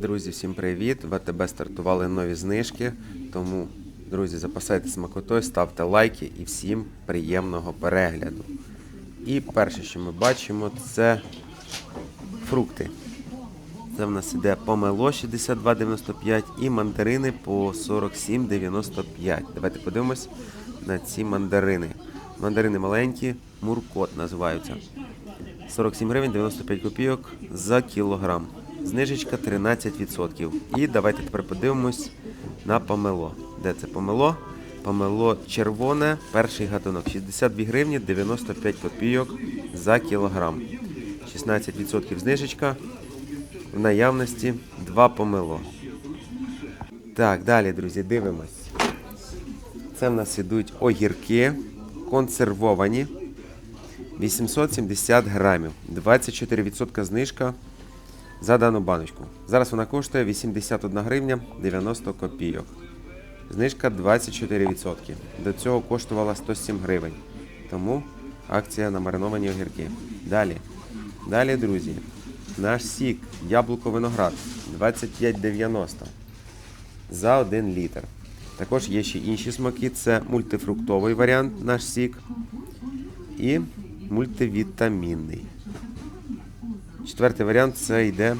Друзі, всім привіт! В АТБ стартували нові знижки. Тому, друзі, запасайтесь смакотою, ставте лайки і всім приємного перегляду. І перше, що ми бачимо, це фрукти. Це в нас іде помело 62,95 і мандарини по 47,95. Давайте подивимось на ці мандарини. Мандарини маленькі, муркот називаються. 47 гривень 95 копійок за кілограм. Знижечка 13%. І давайте тепер подивимось на помело. Де це помело? Помело червоне, перший гатунок. 62 гривні 95 копійок за кілограм. 16% знижечка. В наявності 2 помело. Так, далі, друзі, дивимось. Це в нас ідуть огірки консервовані. 870 грамів. 24% знижка за дану баночку. Зараз вона коштує 81 гривня 90 копійок. Знижка 24%. До цього коштувала 107 гривень. Тому акція на мариновані огірки. Далі. Далі, друзі. Наш сік яблуко виноград 25,90 за 1 літр. Також є ще інші смаки. Це мультифруктовий варіант, наш сік. І мультивітамінний. Четвертий варіант це йде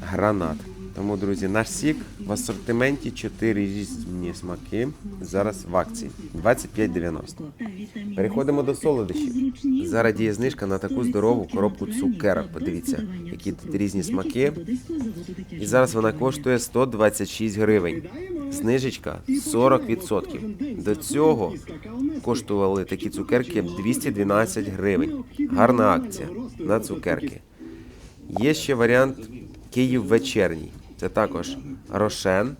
гранат. Тому, друзі, наш сік в асортименті 4 різні смаки. Зараз в акції 25,90. Переходимо до солодощів. Зараз діє знижка на таку здорову коробку цукерок. Подивіться, які тут різні смаки. І зараз вона коштує 126 гривень. Знижечка 40%. До цього коштували такі цукерки 212 гривень. Гарна акція на цукерки. Є ще варіант Київ вечерній. Це також рошен,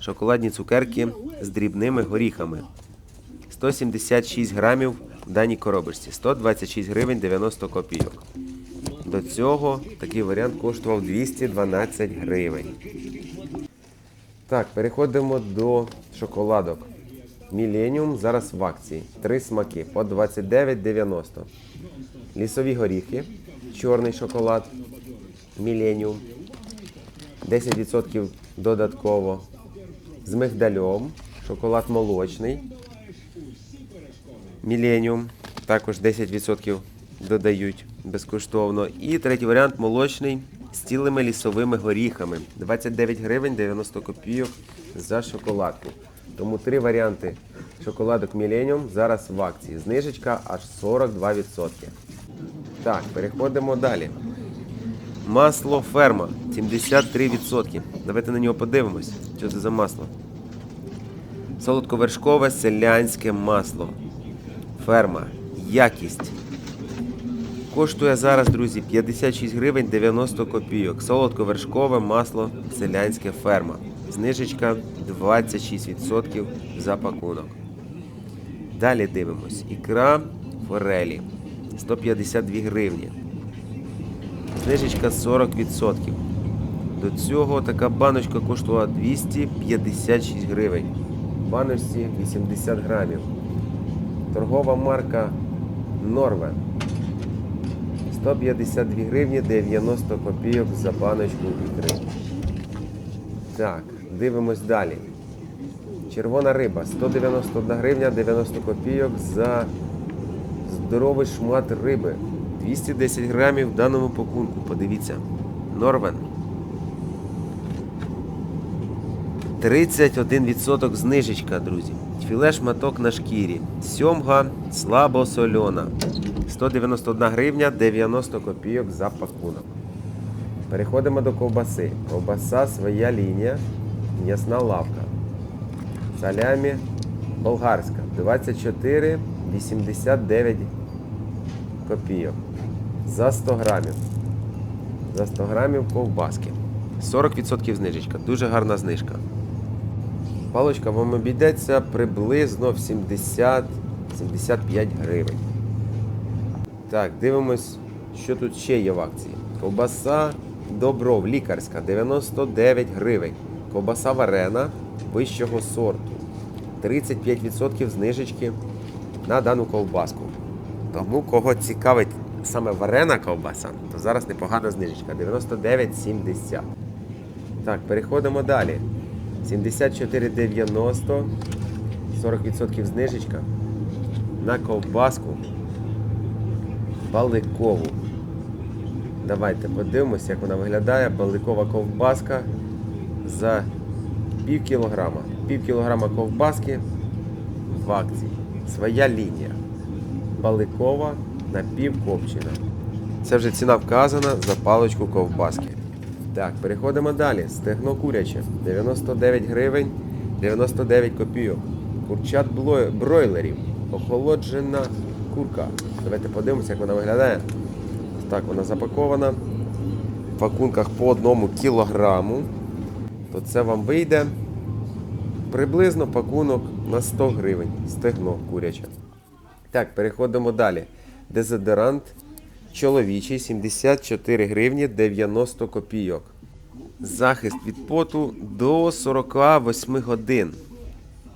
шоколадні цукерки з дрібними горіхами. 176 грамів в даній коробочці, 126 гривень 90 копійок. До цього такий варіант коштував 212 гривень. Так, переходимо до шоколадок. Міленіум зараз в акції. Три смаки по 29,90. Лісові горіхи, чорний шоколад, міленіум. 10% додатково. З мигдальом, шоколад молочний. Міленіум. Також 10% додають безкоштовно. І третій варіант молочний з цілими лісовими горіхами. 29 гривень 90 копійок за шоколадку. Тому три варіанти шоколадок Millennium зараз в акції. Знижечка аж 42%. Так, переходимо далі. Масло ферма 73%. Давайте на нього подивимось, що це за масло. Солодковершкове селянське масло. Ферма. Якість. Коштує зараз, друзі, 56 гривень 90 копійок. Солодковершкове масло селянське ферма. Знижечка 26% за пакунок. Далі дивимось. Ікра форелі 152 гривні. Знижечка 40%. До цього така баночка коштувала 256 гривень. Баночці 80 грамів. Торгова марка Норвен. 152 гривні 90 копійок за баночку ікри. Так, дивимось далі. Червона риба 191 гривня 90 копійок за здоровий шмат риби. 210 грамів в даному пакунку. Подивіться. Норвен. 31% знижечка, друзі. Філе шматок на шкірі. Сьомга слабо сольона. 191 гривня 90 копійок за пакунок. Переходимо до ковбаси. Ковбаса своя лінія. М'ясна лавка. Салямі болгарська. 24,89 копійок. За 100 грамів. За 100 грамів ковбаски. 40% знижечка. Дуже гарна знижка. Палочка вам обійдеться приблизно в 70-75 гривень. Так, дивимось, що тут ще є в акції. Ковбаса Добров, лікарська, 99 гривень. Ковбаса варена вищого сорту. 35% знижечки на дану ковбаску. Тому, кого цікавить саме варена ковбаса, то зараз непогана знижечка 99,70. Так, переходимо далі. 74,90. 40% знижечка. На ковбаску. Баликову. Давайте подивимося, як вона виглядає. Баликова ковбаска за пів кілограма. Пів кілограма ковбаски в акції. Своя лінія. Баликова напівкопчена. Це вже ціна вказана за паличку ковбаски. Так, переходимо далі. Стегно куряче. 99 гривень 99 копійок. Курчат бройлерів. Охолоджена курка. Давайте подивимося, як вона виглядає. Так, вона запакована. В пакунках по одному кілограму. То це вам вийде приблизно пакунок на 100 гривень. Стегно куряче. Так, переходимо далі. Дезодорант чоловічий 74 гривні 90 копійок. Захист від поту до 48 годин.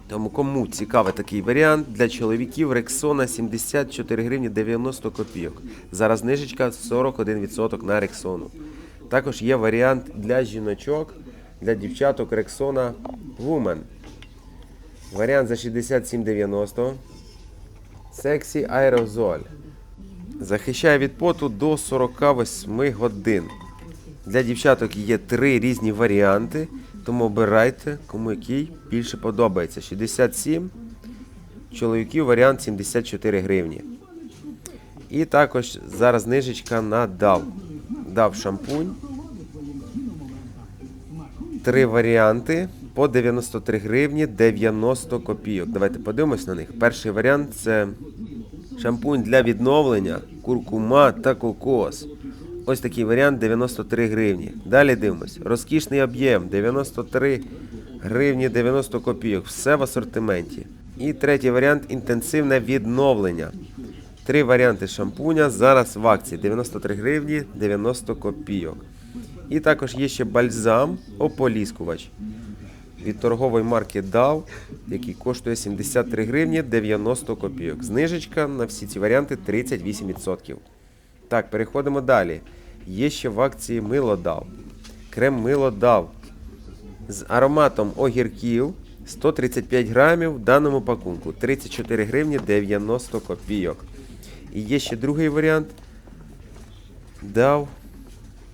Тому кому цікавий такий варіант для чоловіків Рексона 74 гривні 90 копійок. Зараз знижечка 41% на Рексону. Також є варіант для жіночок, для дівчаток Рексона Woman. Варіант за 67,90. Сексі аерозоль. Захищає від поту до 48 годин. Для дівчаток є три різні варіанти, тому обирайте, кому який більше подобається. 67, чоловіків варіант 74 гривні. І також зараз знижечка на DAV. DAV шампунь. Три варіанти по 93 гривні 90 копійок. Давайте подивимось на них. Перший варіант це шампунь для відновлення, куркума та кокос. Ось такий варіант 93 гривні. Далі дивимось. Розкішний об'єм 93 гривні 90 копійок. Все в асортименті. І третій варіант інтенсивне відновлення. Три варіанти шампуня зараз в акції 93 гривні 90 копійок. І також є ще бальзам ополіскувач від торгової марки DAW, який коштує 73 гривні 90 копійок. Знижечка на всі ці варіанти 38%. Так, переходимо далі. Є ще в акції мило DAW. Крем мило DAW з ароматом огірків 135 грамів в даному пакунку 34 гривні 90 копійок. І є ще другий варіант DAW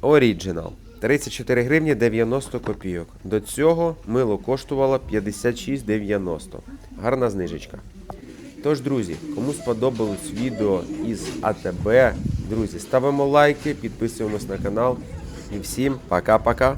Original. 34 гривні 90 копійок. До цього мило коштувало 56,90. Гарна знижечка. Тож, друзі, кому сподобалось відео із АТБ, друзі, ставимо лайки, підписуємось на канал. І всім пока-пока.